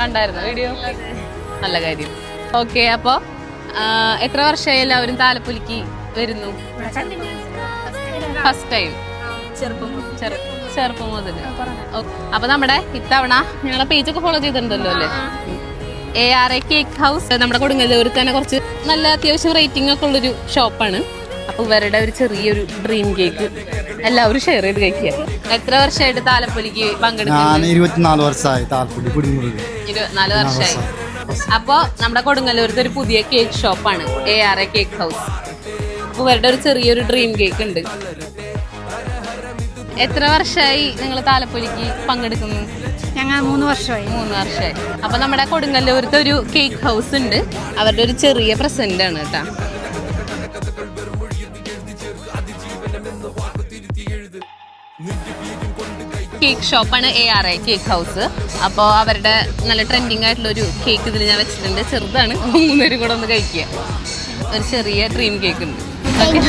കണ്ടായിരുന്നോ വീഡിയോ? നല്ല കാര്യം. ഓക്കെ അപ്പോ എത്ര വർഷമായി എല്ലാവരും താലപ്പൊലിക്ക് വരുന്നു? ഫസ്റ്റ് ടൈം ചെറുപ്പം ചെറുപ്പം മുതൽ അപ്പൊ നമ്മുടെ ഇത്തവണ ഞങ്ങളെ പേജൊക്കെ ഫോളോ ചെയ്തിട്ടുണ്ടല്ലോ അല്ലേ? A R A cake house നമ്മുടെ കൊടുങ്ങല്ലൂരിൽ തന്നെ കുറച്ച് നല്ല അത്യാവശ്യം റേറ്റിംഗ് ഒക്കെ ഉള്ളൊരു ഷോപ്പാണ് അപ്പൊ ഇവരുടെ ഒരു ചെറിയൊരു ഡ്രീം കേക്ക് എല്ലാവരും ഷെയർ ചെയ്ത് കഴിക്കുക. എത്ര വർഷമായിട്ട് താലപ്പൊലിക്ക് പങ്കെടുക്കുന്നു? ഞാൻ ഇരുപത്തിനാല് വർഷമായി കുടിമുറുക് ഇരുപത്തിനാല് വർഷമായി. അപ്പൊ നമ്മുടെ കൊടുങ്ങല്ലൂരത്തെ ഒരു പുതിയ കേക്ക് ഷോപ്പാണ് A R A cake house അപ്പൊ ഇവരുടെ ഒരു ചെറിയൊരു ഡ്രീം കേക്ക് ഉണ്ട്. എത്ര വർഷമായി നിങ്ങൾ താലപ്പൊലിക്ക് പങ്കെടുക്കുന്നു? ഞങ്ങൾ മൂന്ന് വർഷമായി. മൂന്ന് വർഷമായി. അപ്പൊ നമ്മുടെ കൊടുങ്ങല്ലൂരത്തെ ഒരു കേക്ക് ഹൗസ് ഉണ്ട്. അവരുടെ ഒരു ചെറിയ പ്രസന്റ് ആണ് കേട്ടാ. കേക്ക് ഷോപ്പാണ് A R I cake house അപ്പോൾ അവരുടെ നല്ല ട്രെൻഡിങ് ആയിട്ടുള്ള ഒരു കേക്ക് ഇതിൽ ഞാൻ വെച്ചിട്ടുണ്ട്. ചെറുതാണ്. മൂന്നുപേരും കൂടെ ഒന്ന് കഴിക്കുക. ഒരു ചെറിയ ഡ്രീം കേക്ക് ഉണ്ട്. ഓക്കെ